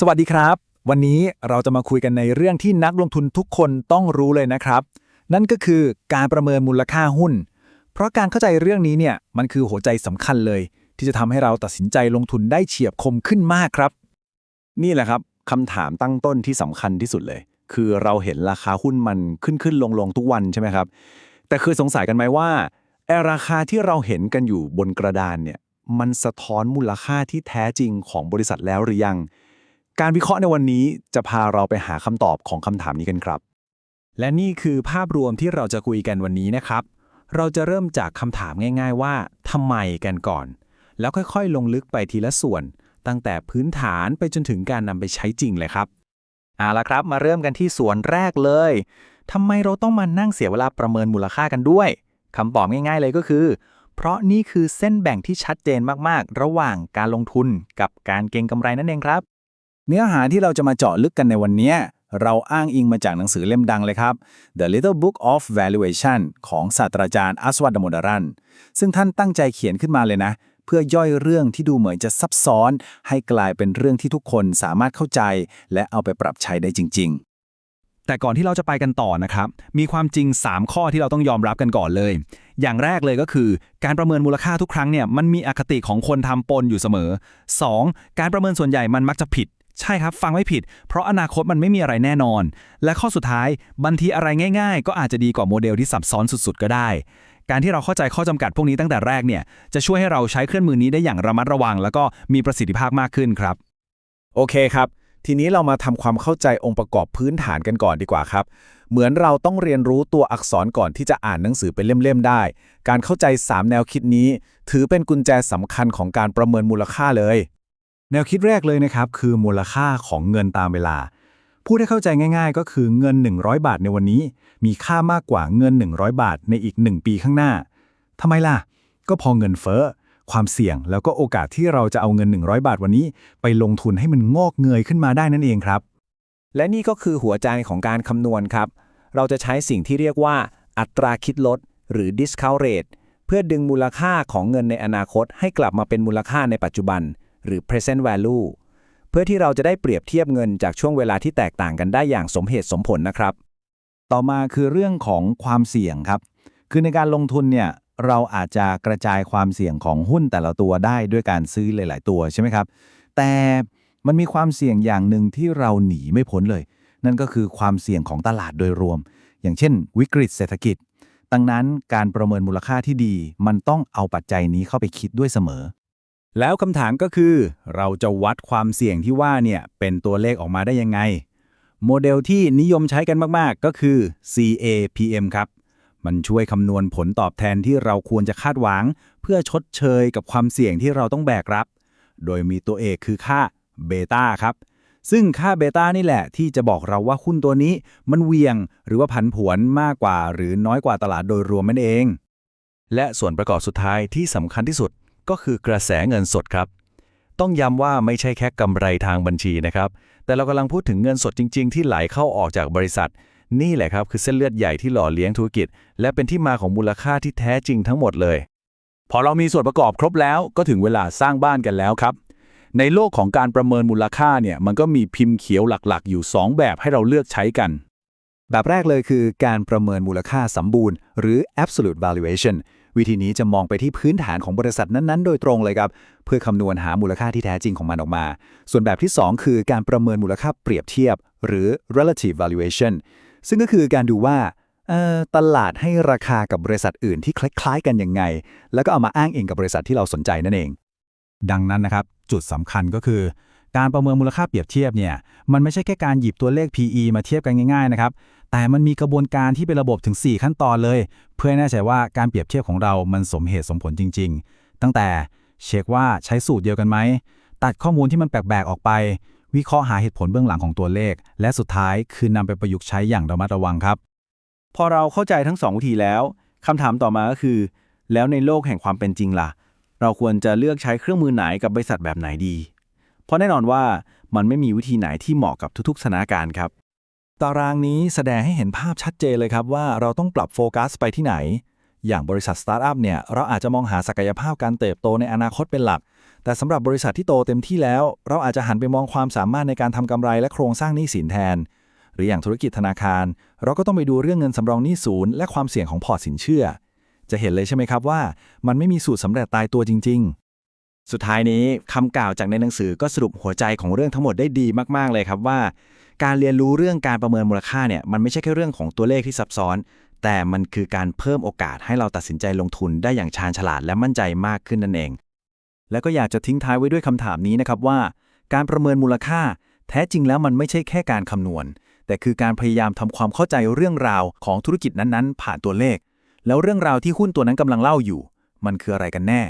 สวัสดีครับ วันนี้เราจะมาคุยกันในเรื่องที่นักลงทุนทุกคนต้องรู้เลยนะครับ นั่นก็คือการประเมินมูลค่าหุ้น เพราะการเข้าใจเรื่องนี้เนี่ยมันคือหัวใจสำคัญเลย ที่จะทำให้เราตัดสินใจลงทุนได้เฉียบคมขึ้นมากครับ นี่แหละครับคำถามตั้งต้นที่สำคัญที่สุดเลย คือเราเห็นราคาหุ้นมันขึ้นขึ้นลงลงทุกวันใช่ไหมครับ แต่คือสงสัยกันไหมว่าไอราคาที่เราเห็นกันอยู่บนกระดานเนี่ยมันสะท้อนมูลค่าที่แท้จริงของบริษัทแล้วหรือยัง การวิเคราะห์ในวันนี้จะพาเราไปหาคำตอบของคำถามนี้กันครับ และนี่คือภาพรวมที่เราจะคุยกันวันนี้นะครับ เราจะเริ่มจากคำถามง่าย ๆ ว่าทำไมกันก่อน แล้วค่อยๆ ลงลึกไปทีละส่วน ตั้งแต่พื้นฐานไปจนถึงการนำไปใช้จริงเลยครับเอาละครับ มาเริ่มกันที่ส่วนแรกเลยทำไมเราต้องมานั่งเสียเวลาประเมินมูลค่ากันด้วยคำตอบง่าย ๆ เลยก็คือ เพราะนี่คือเส้นแบ่งที่ชัดเจนมากๆ ระหว่างการลงทุนกับการเก็งกำไรนั่นเองครับ เนื้อหาที่เราจะมาเจาะลึกกันในวันนี้ เราอ้างอิงมาจากหนังสือเล่มดังเลยครับ The Little Book of Valuation ของศาสตราจารย์อัสวัตดมดารัน ซึ่งท่านตั้งใจเขียนขึ้นมาเลยนะ เพื่อย่อยเรื่องที่ดูเหมือนจะซับซ้อน ให้กลายเป็นเรื่องที่ทุกคนสามารถเข้าใจ และเอาไปปรับใช้ได้จริง ๆแต่ก่อนที่เราจะไปกันต่อนะครับ มีความจริง 3 ข้อที่เราต้องยอมรับกันก่อนเลย อย่างแรกเลยก็คือ การประเมินมูลค่าทุกครั้งเนี่ยมันมีอคติของคนทำปนอยู่เสมอ 2. การประเมินส่วนใหญ่มันมักจะผิด ใช่ครับ ฟังไม่ผิด เพราะอนาคตมันไม่มีอะไรแน่นอน และข้อสุดท้ายบางทีอะไรง่าย ๆ ก็อาจจะดีกว่าโมเดลที่ซับซ้อนสุดๆ ก็ได้ การที่เราเข้าใจข้อจำกัดพวกนี้ตั้งแต่แรกเนี่ยจะช่วยให้เราใช้เครื่องมือนี้ได้อย่างระมัดระวัง แล้วก็มีประสิทธิภาพมากขึ้นครับ โอเคครับ ทีนี้เรามาทำความเข้าใจองค์ประกอบพื้นฐานกันก่อนดีกว่าครับ เหมือนเราต้องเรียนรู้ตัวอักษรก่อนที่จะอ่านหนังสือเป็นเล่มๆได้ การเข้าใจ 3 แนวคิดนี้ ถือเป็นกุญแจสำคัญของการประเมินมูลค่าเลย แนวคิดแรกเลยนะครับ คือมูลค่าของเงินตามเวลา พูดให้เข้าใจง่าย ๆ ก็คือเงิน 100 บาทในวันนี้ มีค่ามากกว่าเงิน 100 บาทในอีก 1 ปีข้างหน้าทำไมล่ะ ก็พอเงินเฟ้อความเสี่ยงแล้วก็โอกาสที่เราจะเอาเงิน 100 บาทวันนี้ ไปลงทุนให้มันงอกเงยขึ้นมาได้นั่นเองครับ และนี่ก็คือหัวใจของการคำนวณครับ เราจะใช้สิ่งที่เรียกว่า อัตราคิดลด หรือ discount rate เพื่อดึงมูลค่าของเงินในอนาคต ให้กลับมาเป็นมูลค่าในปัจจุบัน หรือ present value เพื่อที่เราจะได้เปรียบเทียบเงินจากช่วงเวลาที่แตกต่างกันได้อย่างสมเหตุสมผลนะครับ ต่อมาคือเรื่องของความเสี่ยงครับ คือในการลงทุนเนี่ยเราอาจจะกระจายความเสี่ยงของหุ้นแต่ละตัวได้ด้วยการซื้อหลาย ๆ ตัวใช่ไหมครับ แต่มันมีความเสี่ยงอย่างหนึ่งที่เราหนีไม่พ้นเลย นั่นก็คือความเสี่ยงของตลาดโดยรวม อย่างเช่น วิกฤตเศรษฐกิจดังนั้นการประเมินมูลค่าที่ดี มันต้องเอาปัจจัยนี้เข้าไปคิดด้วยเสมอ แล้วคำถามก็คือ เราจะวัดความเสี่ยงที่ว่าเนี่ยเป็นตัวเลขออกมาได้ยังไง โมเดลที่นิยมใช้กันมาก ๆ ก็คือ CAPM ครับ มันช่วยคำนวณผลตอบแทนที่เราควรจะคาดหวัง เพื่อชดเชยกับความเสี่ยงที่เราต้องแบกรับ โดยมีตัวเอกคือค่าเบต้าครับ ซึ่งค่าเบต้านี่แหละ ที่จะบอกเราว่าหุ้นตัวนี้ มันเวียงหรือว่าผันผวนมากกว่า หรือน้อยกว่าตลาดโดยรวมนั่นเอง และส่วนประกอบสุดท้ายที่สำคัญที่สุด ก็คือกระแสเงินสดครับ ต้องย้ำว่าไม่ใช่แค่กำไรทางบัญชีนะครับ แต่เรากำลังพูดถึงเงินสดจริง ๆ ที่ไหลเข้าออกจากบริษัท นี่แหละครับคือเส้นเลือดใหญ่ที่หล่อเลี้ยงธุรกิจ และเป็นที่มาของมูลค่าที่แท้จริงทั้งหมดเลย พอเรามีส่วนประกอบครบแล้วก็ถึงเวลาสร้างบ้านกันแล้วครับ ในโลกของการประเมินมูลค่าเนี่ยมันก็มีพิมพ์เขียวหลักๆ อยู่ 2 แบบให้เราเลือกใช้กันแบบแรกเลยคือการประเมินมูลค่าสมบูรณ์ หรือ absolute valuation วิธีนี้จะมองไปที่พื้นฐานของบริษัทนั้นๆ โดยตรงเลยครับ เพื่อคำนวณหามูลค่าที่แท้จริงของมันออกมา ส่วนแบบที่ 2 คือการประเมินมูลค่าเปรียบเทียบ หรือ relative valuation ซึ่งก็คือการดูว่าตลาดให้ราคากับบริษัทอื่นที่คล้าย ๆ กันยังไง แล้วก็เอามาอ้างอิงกับบริษัทที่เราสนใจนั่นเอง ดังนั้นนะครับ จุดสำคัญก็คือ การประเมินมูลค่าเปรียบเทียบเนี่ยมันไม่ใช่แค่การหยิบตัวเลข PE มาเทียบกันง่ายๆนะครับ แต่มันมีกระบวนการที่เป็นระบบถึง 4 ขั้นตอนเลย เพื่อแน่ใจว่าการเปรียบเทียบของเรามันสมเหตุสมผลจริง ๆ ตั้งแต่เช็คว่าใช้สูตรเดียวกันไหม ตัดข้อมูลที่มันแปลกๆออกไป วิเคราะห์หาเหตุผลเบื้องหลังของตัวเลข และสุดท้ายคือนำไปประยุกต์ใช้อย่างระมัดระวังครับ พอเราเข้าใจทั้งสองวิธีแล้วคำถามต่อมาก็คือ แล้วในโลกแห่งความเป็นจริงล่ะ เราควรจะเลือกใช้เครื่องมือไหนกับบริษัทแบบไหนดี เพราะแน่นอนว่ามันไม่มีวิธีไหนที่เหมาะกับทุกๆสถานการณ์ครับ ตารางนี้แสดงให้เห็นภาพชัดเจนเลยครับว่าเราต้องปรับโฟกัสไปที่ไหน อย่างบริษัทสตาร์ทอัพเนี่ยเราอาจจะมองหาศักยภาพการเติบโตในอนาคตเป็นหลัก แต่สำหรับบริษัทที่โตเต็มที่แล้ว เราอาจจะหันไปมองความสามารถในการทำกำไรและโครงสร้างหนี้สินแทน หรืออย่างธุรกิจธนาคาร เราก็ต้องไปดูเรื่องเงินสำรองหนี้ศูนย์และความเสี่ยงของพอร์ตสินเชื่อ จะเห็นเลยใช่ไหมครับว่า มันไม่มีสูตรสำเร็จตายตัวจริง ๆสุดท้ายนี้คำกล่าวจากในหนังสือก็สรุปหัวใจของเรื่องทั้งหมดได้ดีมาก ๆ เลยครับว่า การเรียนรู้เรื่องการประเมินมูลค่าเนี่ยมันไม่ใช่แค่เรื่องของตัวเลขที่ซับซ้อน แต่มันคือการเพิ่มโอกาสให้เราตัดสินใจลงทุนได้อย่างชาญฉลาดและมั่นใจมากขึ้นนั่นเอง แล้วก็อยากจะทิ้งท้ายไว้ด้วยคำถามนี้นะครับว่า การประเมินมูลค่า แท้จริงแล้วมันไม่ใช่แค่การคำนวณ แต่คือการพยายามทำความเข้าใจเรื่องราวของธุรกิจนั้นๆ ผ่านตัวเลข แล้วเรื่องราวที่หุ้นตัวนั้นกำลังเล่าอยู่ มันคืออะไรกันแน่